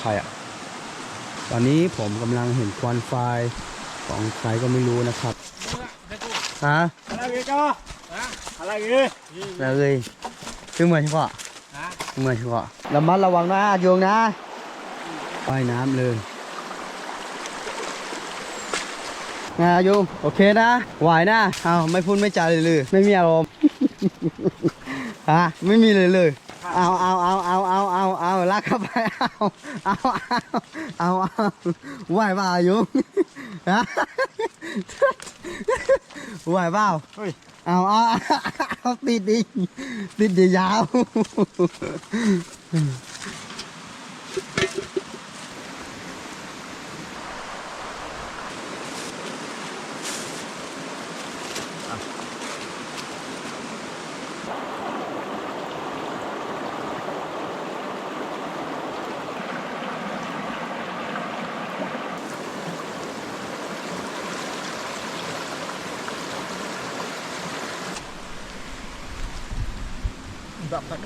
ใครอะตอนนี้ผมกำลังเห็นควันไฟของใครก็ไม่รู้นะครับฮะอะไรเงี้ยก็อะไรเงี้ยแล้วเลยขึ้นมาเฉพาะฮะขึ้นมาเฉพาะระมัดระวังนะโยงนะว่ายน้ำเลยงาโยงโอเคนะไหวนะเอาไม่พูดไม่จาเลยเลย ไม่มีอารมณ์ฮะไม่มีเลยเลยเอาเอาเอา ลากเข้าไปเอาเอาเอาเอาเอาไหวเปล่าโยงฮะไหวเปล่าเฮ้ย เอาเอาเอาเอาติดดิติดดิยาว แบบนั้น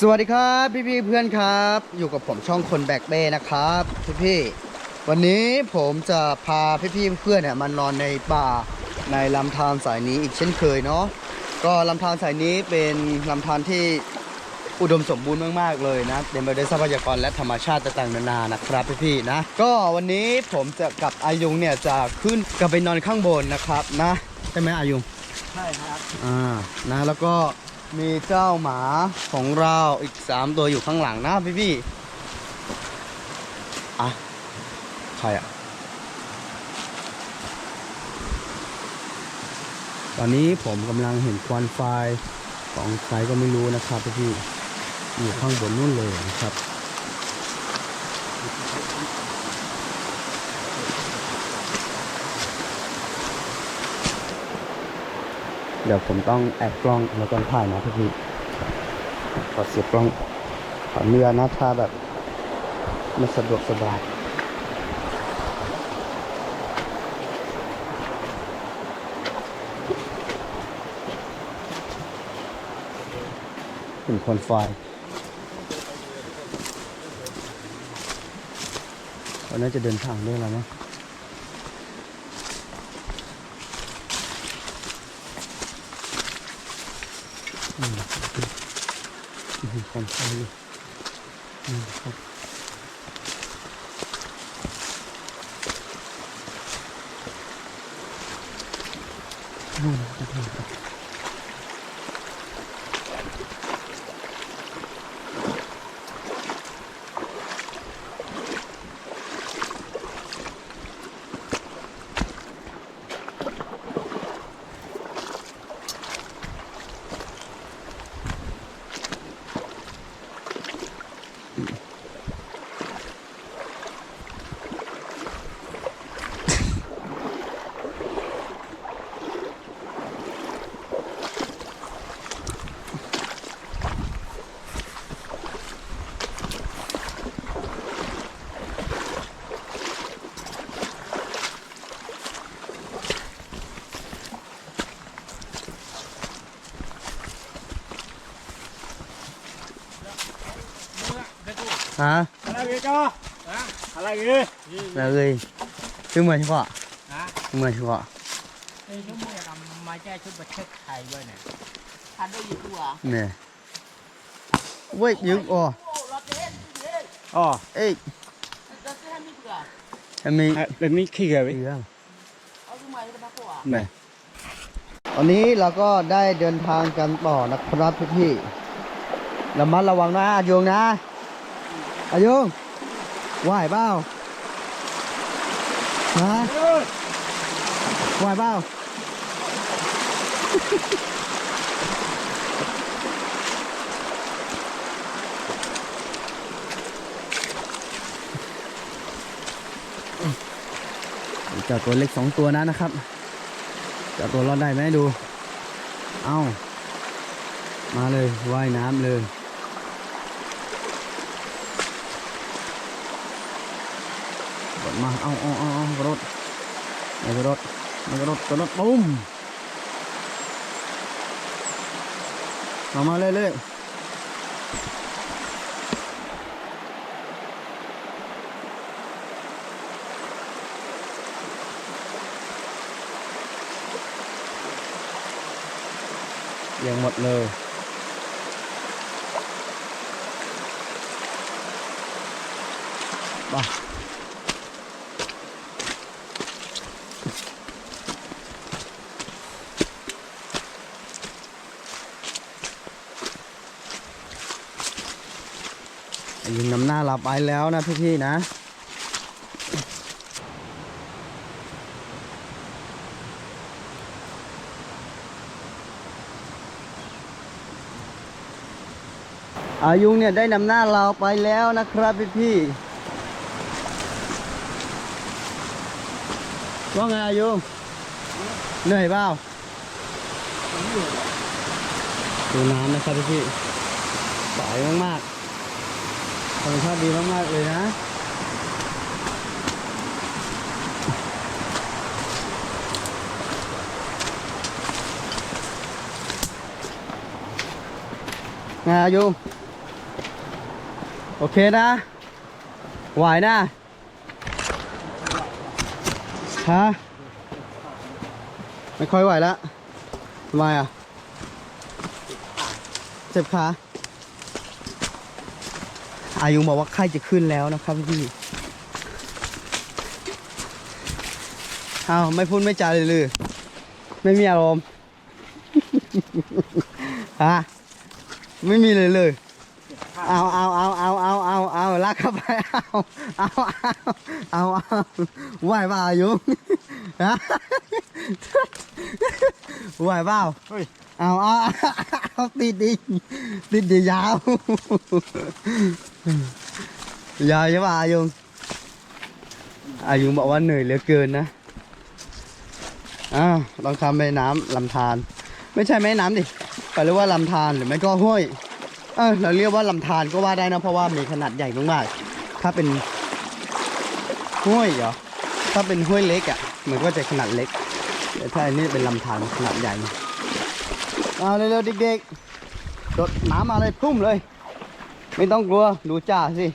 สวัสดีครับพี่พี่เพื่อนครับ อยู่กับผมช่องคนแบกเบ้นะครับพี่พี่วันนี้ผมจะพาพี่พี่เพื่อนเนี่ยมานอนในป่าในลำธารสายนี้อีกเช่นเคยเนาะก็ลำธารสายนี้เป็นลำธารที่อุดมสมบูรณ์มากๆเลยนะเต็มไปด้วยทรัพยากรและธรรมชาติต่างๆนานานะครับพี่พี่ๆนะ ก็วันนี้ผมจะกับอายุงเนี่ยจะขึ้นกลับไปนอนข้างบนนะครับนะใช่ไหมอายุง ใช่ครับอ่านะแล้วก็มีเจ้าหมาของเราอีก 3 ตัวอยู่ข้างหลังนะพี่พี่อะใครอะ ตอนนี้ผมกำลังเห็นควันไฟของใครก็ไม่รู้นะครับพี่พี่อยู่ข้างบนนู่นเลยนะครับ เดี๋ยวผมต้องแอบกล้องแล้วก็ถ่ายนะพี่พี่ขอเสียบกล้องขอเรือนะถ้าแบบไม่สะดวกสบายเป็นคนไฟเขาน่าจะเดินทางด้วยแล้วนไฟอยู่นี่ครับนู่นนะครับนู่นครับฮะ อะไรเงี้ยก็อะไรเงี้ย แล้วเลยขึ้นมาเฉพาะ ฮะขึ้นมาเฉพาะไอ้ชั่วโมงทำมาแก้ชุดประเทศไทยด้วยเนี่ยทันได้ยินตัวเนี่ยเว้ยยึกอ๋อโอ้เราเต้นเต้นอ๋อเอ้ยเราเต้นมีเผื่ออันนี้เป็นมีขี้เกียจเรื่องเอาดูใหม่จะมาตัวเนี่ยตอนนี้เราก็ได้เดินทางกันต่อนะครับพี่พี่ๆระมัดระวังนะอายุงนะ อายุงไหวเปล่าฮะไหวเปล่า เจ้าตัวเล็กสองตัวนะนะครับ เจ้าตัวรอดได้ไหมดู เอ้า มาเลยว่ายน้ำเลย ត់មកអោអោអោរត់រត់រត់រត់ប៊ូមមកមកលេលេយ៉ាងຫມត់លើបាទ ไปแล้วนะพี่ๆนะอายุงเนี่ยได้นำหน้าเราไปแล้วนะครับพี่พี่ๆว่าไงอายุงเหนื่อยเปล่าดูน้ำนะครับพี่พี่ๆใสมากๆ ธรรมชาติดีมากๆเลยนะไงอายุโอเคนะ ไหวนะ ฮะ ไม่ค่อยไหวแล้วทำไมอะ เจ็บขา อายุบอกว่าไข้จะขึ้นแล้วนะครับพี่เอาไม่พูดไม่จาเลยเลยไม่มีอารมณ์ฮะไม่มีเลยเลยเอาเอาเอาเอาเอาเอาเอาลากเข้าไปเอาเอาเอาเอาเอาไหวเปล่าอายุฮะไหวเปล่าเฮ้ยเอาเอาเอาติดดิติดดิยาว ยาวใช่ป่ะอายุอายุบอกว่าเหนื่อยเหลือเกินนะอ้าวลองทำแม่น้ำลำธารไม่ใช่แม่น้ำดิแต่เรียกว่าลำธารหรือไม่ก็ห้วยเออเราเรียกว่าลำธารก็ว่าได้นะเพราะว่ามีขนาดใหญ่มากๆถ้าเป็นห้วยเหรอถ้าเป็นห้วยเล็กอะมันก็จะขนาดเล็กแต่ถ้าอันนี้เป็นลำธารขนาดใหญ่เอาเร็วๆเด็กๆโดดน้ำมาเลยพุ่มเลย ไม่ต้องกลัวดูจ่าสิ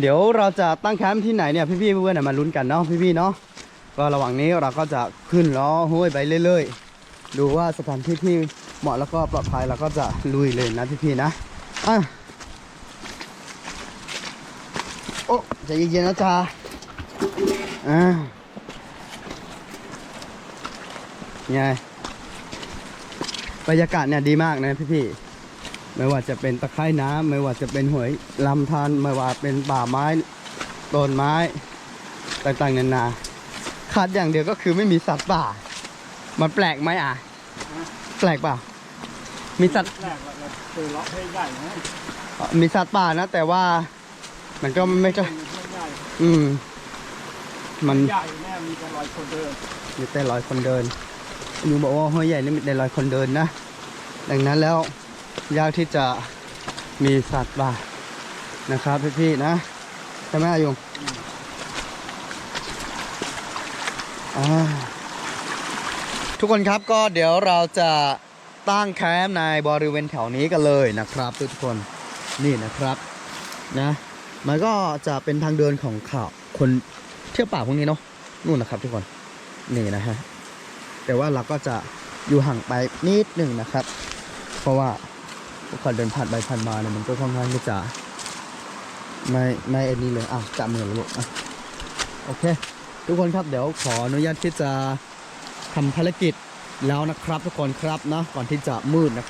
เดี๋ยวเราจะตั้งแคมป์ที่ไหนเนี่ยพี่ๆเพื่อนๆมาลุ้นกันเนาะพี่ๆเนาะก็ระหว่างนี้เราก็จะขึ้นล้อห้วยไปเรื่อยๆ ดูว่าสถานที่ที่เหมาะแล้วก็ปลอดภัยเราก็จะลุยเลยนะพี่ๆนะอะโอ้ใจเย็นๆนะจ๊ะอ่าไงบรรยากาศเนี่ยดีมากนะพี่ๆ ไม่ว่าจะเป็นตะไคร่น้ำไม่ว่าจะเป็นหวยลำธารไม่ว่าเป็นป่าไม้ต้นไม้ต่างๆนานาขาดอย่างเดียวก็คือไม่มีสัตว์ป่า มันแปลกไหมอะ แปลกเปล่ามีสัตว์แรกเราเจอเลาะให้ใหญ่นะมีสัตว์ป่านะ แต่ว่ามันก็ไม่ก็เป็นให้ใหญ่อืม มันใหญ่แน่มีแต่รอยคนเดินมีแต่ร้อยคนเดินยูบอกว่าห้วยใหญ่นี่มีแต่ร้อยคนเดินนะดังนั้นแล้ว ยากที่จะมีสัตว์ป่านะครับพี่ๆนะใช่ไหมอายุงทุกคนครับก็เดี๋ยวเราจะตั้งแคมป์ในบริเวณแถวนี้กันเลยนะครับ ทุกคนนี่นะครับนะมันก็จะเป็นทางเดินของข่าวคนเที่ยวป่าพวกนี้เนาะนู่นนะครับ ทุกคนนี่นะฮะแต่ว่าเราก็จะอยู่ห่างไปนิดหนึ่งนะครับ เพราะว่า ทุกคนเดินผ่านไปผ่านมาเนี่ยมันก็ค่อนข้างที่จะไม่ไม่เอ็นนี้เลยอะจับมือแล้วลูกอะโอเค ทุกคนครับเดี๋ยวขออนุญาตที่จะทำภารกิจแล้วนะครับทุกคนครับนะก่อนที่จะมืดนะ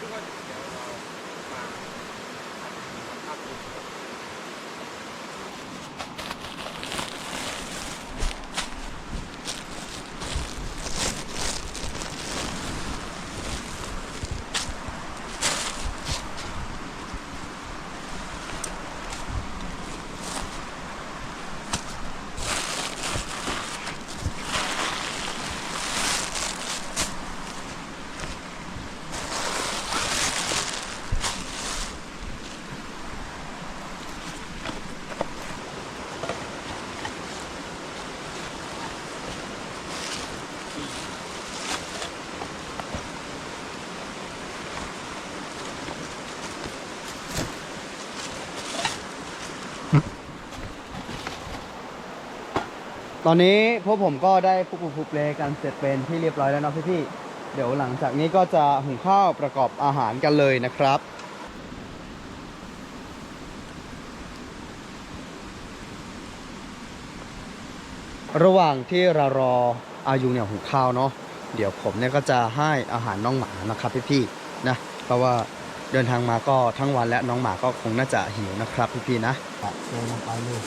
ทุกคนเดี๋ยวเรามาภาพดูครับ ตอนนี้พวกผมก็ได้พุบพุบเลกันเสร็จเป็นที่เรียบร้อยแล้วเนาะพี่ๆเดี๋ยวหลังจากนี้ก็จะหุงข้าวประกอบอาหารกันเลยนะครับระหว่างที่เรารออายุเนี่ยหุงข้าวเนาะเดี๋ยวผมเนี่ยก็จะให้อาหารน้องหมานะครับพี่ๆนะเพราะว่าเดินทางมาก็ทั้งวันและน้องหมาก็คงน่าจะหิวนะครับพี่ๆนะเดินลงไปเลย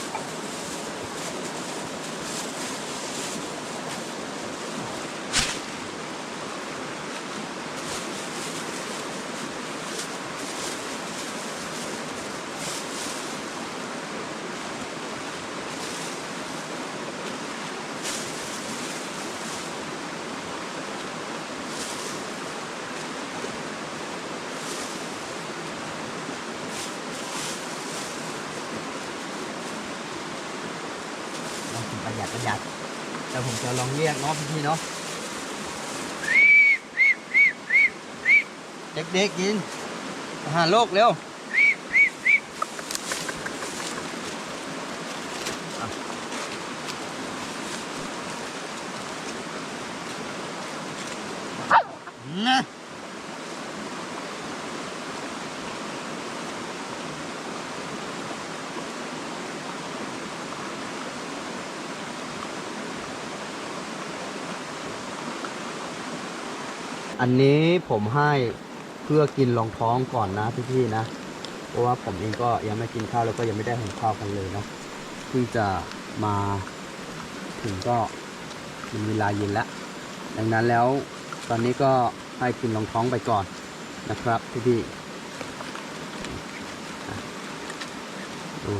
ลองกินประหยัดประหยัด แต่ผมจะลองเรียกเนาะพี่เนาะเด็กๆกินอาหารโลกเร็ว อันนี้ผมให้เพื่อกินรองท้องก่อนนะพี่ๆนะ เพราะว่าผมเองก็ยังไม่กินข้าวแล้วก็ยังไม่ได้หุงข้าวกันเลยเนาะเพิ่งจะมาถึงก็มีเวลาเย็นแล้วดังนั้นแล้วตอนนี้ก็ให้กินรองท้องไปก่อนนะครับพี่ๆดู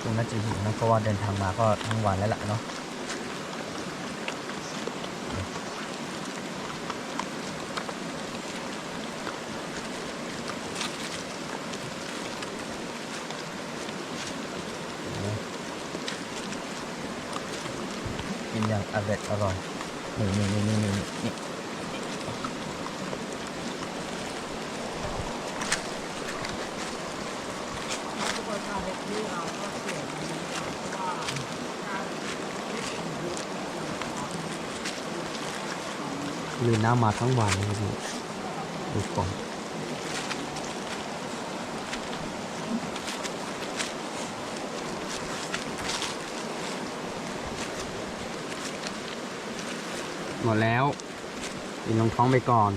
คงน่าจะหิวนะเพราะว่าเดินทางมาก็ทั้งวันแล้วล่ะเนาะ อย่างอร่อยอร่อยนี่นี่นี่นี่นี่นี่ลืมน้ำมาทั้งวันนะครับดูก่อน ดแล้วกินลงท้องไปก่อน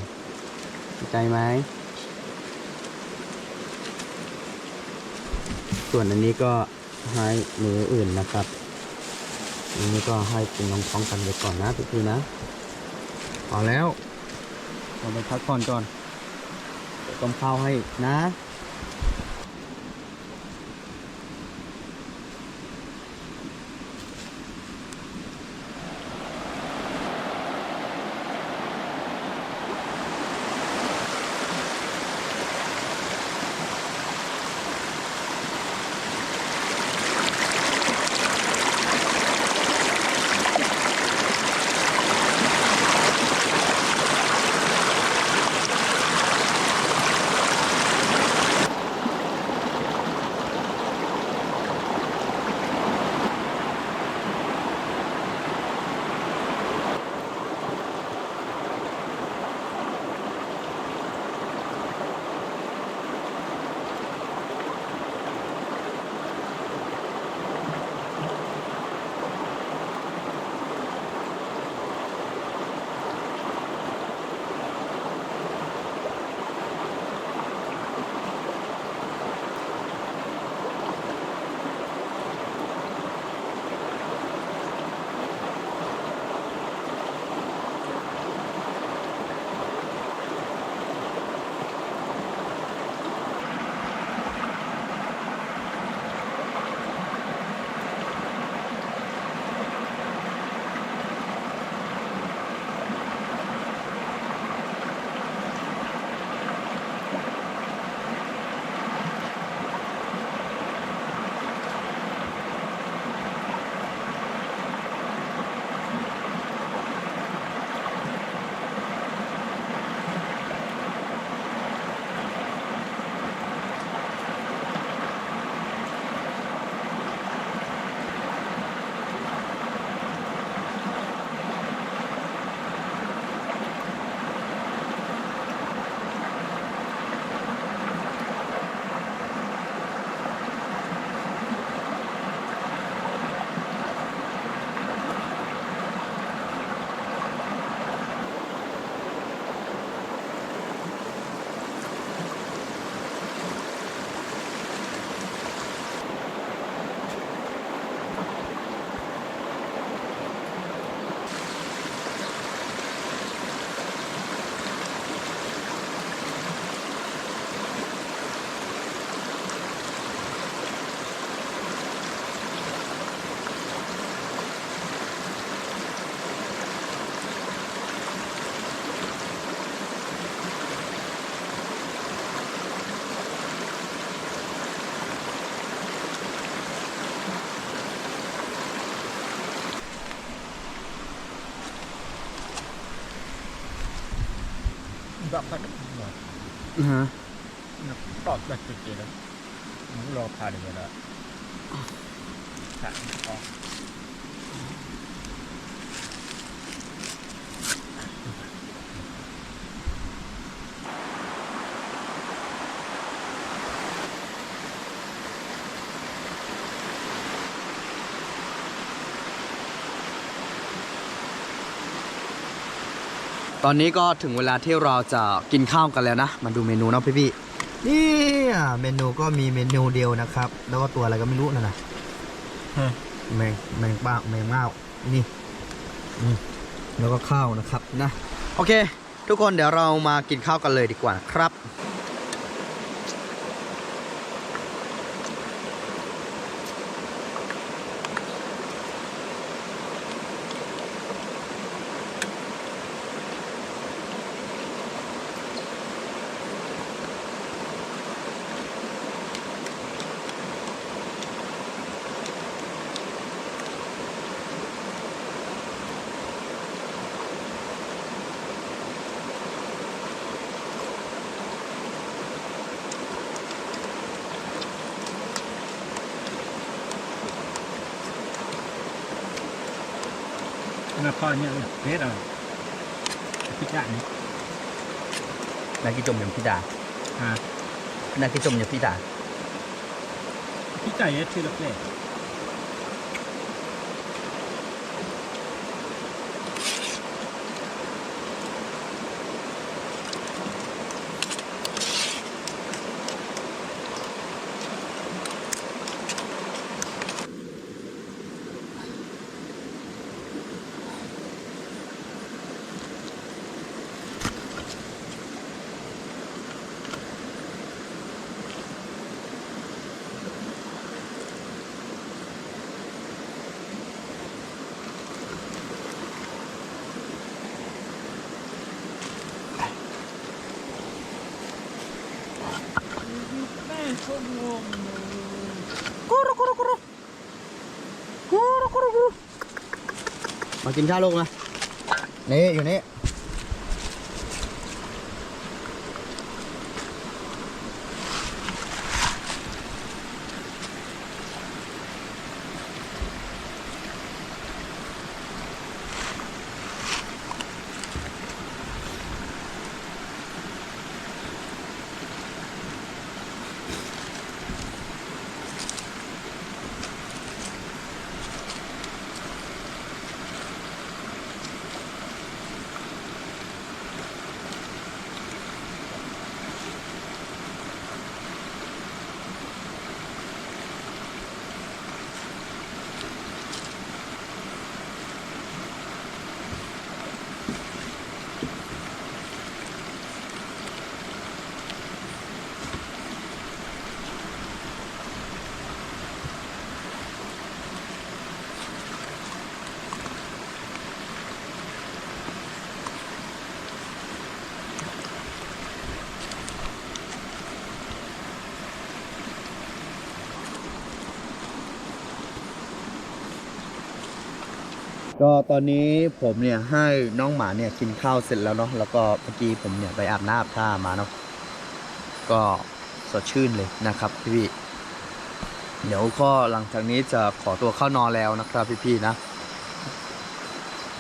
เข้าใจไหม ส่วนอันนี้ก็ให้มืออื่นนะครับ อันนี้ก็ให้กินลงท้องกันไปก่อนนะพี่ๆนะพอแล้วเราไปพักผ่อนก่อนต้มข้าวให้นะ dọc cái đất rồi ฮะ nó đọt bật từ kia đó muốn lo pha được อนนี้ก็ถึงเวลาที่เราจะกินข้าวกันแล้วนะ มาดูเมนูเนาะพี่พี่ๆนี่อะเมนูก็มีเมนูเดียวนะครับ แล้วก็ตัวอะไรก็ไม่รู้นะนะฮะแมงแมงป้าแมงเม่านี่อืมแล้วก็ข้าวนะครับนะ โอเค ทุกคนเดี๋ยวเรามากินข้าวกันเลยดีกว่านะครับ coi như là hết rồi cái chạy này นากิจมอย่างพี่ดา à นากิจมอย่างพี่ดา cái chạy hết chưa được để มากินข้าวลูกมานี่อยู่นี่ ก็ตอนนี้ผมเนี่ยให้น้องหมาเนี่ยกินข้าวเสร็จแล้วเนาะแล้วก็เมื่อกี้ผมเนี่ยไปอาบน้ำอาบท่ามาเนาะก็สดชื่นเลยนะครับพี่ๆเดี๋ยวก็หลังจากนี้จะขอตัวเข้านอนแล้วนะครับพี่ๆนะ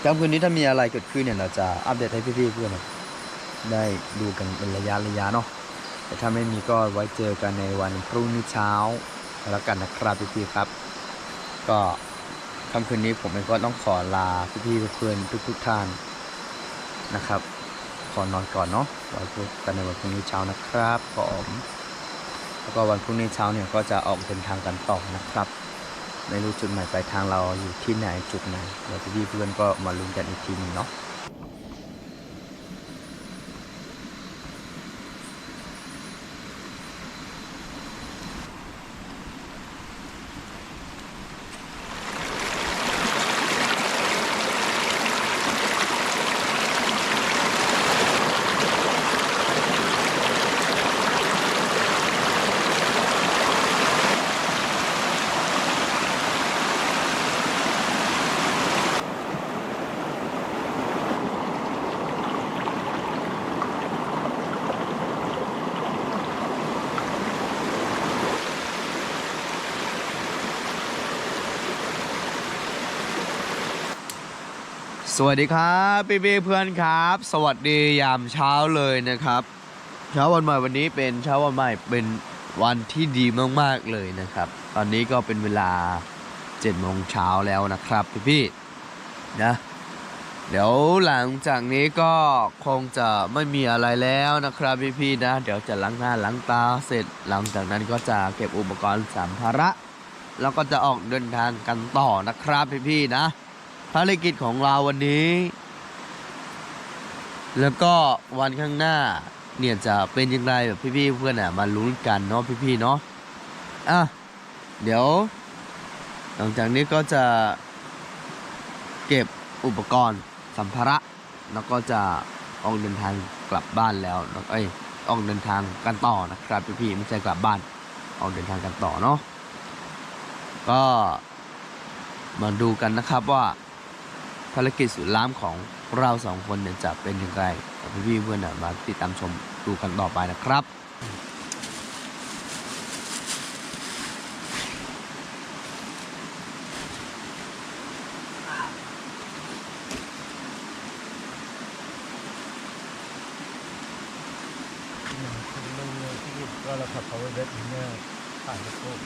ค่ำคืนนี้ถ้ามีอะไรเกิดขึ้นเนี่ยเราจะอัปเดตให้พี่ๆเพื่อนได้ดูกันเป็นระยะระยะเนาะแต่ถ้าไม่มีก็ไว้เจอกันในวันพรุ่งนี้เช้าแล้วกันนะครับพี่ๆครับ ก็ ค่ำคืนนี้ผมเองก็ต้องขอลาพี่ๆเพื่อนๆทุกๆท่านนะครับ ขอนอนก่อนเนาะไว้พบกันในวันพรุ่งนี้เช้านะครับผมแล้วก็วันพรุ่งนี้เช้าเนี่ยก็จะออกเดินทางกันต่อนะครับไม่รู้จุดหมายปลายทางเราอยู่ที่ไหนจุดไหนเดี๋ยวพี่เพื่อนก็มาลุ้นกันอีกทีหนึงเนาะ สวัสดีครับพี่พี่ๆเพื่อนครับ สวัสดียามเช้าเลยนะครับ เช้าวันใหม่วันนี้เป็นเช้าวันใหม่เป็นวันที่ดีมากๆเลยนะครับ ตอนนี้ก็เป็นเวลา7โมงเช้าแล้วนะครับพี่พี่ๆนะเดี๋ยวหลังจากนี้ก็คงจะไม่มีอะไรแล้วนะครับพี่พี่ๆนะ เดี๋ยวจะล้างหน้าล้างตาเสร็จ หลังจากนั้นก็จะเก็บอุปกรณ์สัมภาระ แล้วก็จะออกเดินทางกันต่อนะครับพี่พี่ๆนะ ภารกิจของเราวันนี้ แล้วก็วันข้างหน้า เนี่ยจะเป็นยังไงแบบพี่ๆเพื่อนอะมาลุ้นกันเนาะพี่ๆเนาะอะเดี๋ยว หลังจากนี้ก็จะเก็บอุปกรณ์สัมภาระ แล้วก็จะออกเดินทางกลับบ้านแล้วเอ้ยออกเดินทางกันต่อนะครับพี่ๆไม่ใช่กลับบ้านออกเดินทางกันต่อเนาะก็มาดูกันนะครับว่า ภารกิจสุดล้ำของเราสองคนเนี่ยจะเป็นย่างไรกับพี่เพื่อนมาติดตามชมดูกันต่อไปนะครับก็เราขับเขาไปเวทเนี่ยผ่านตะโกน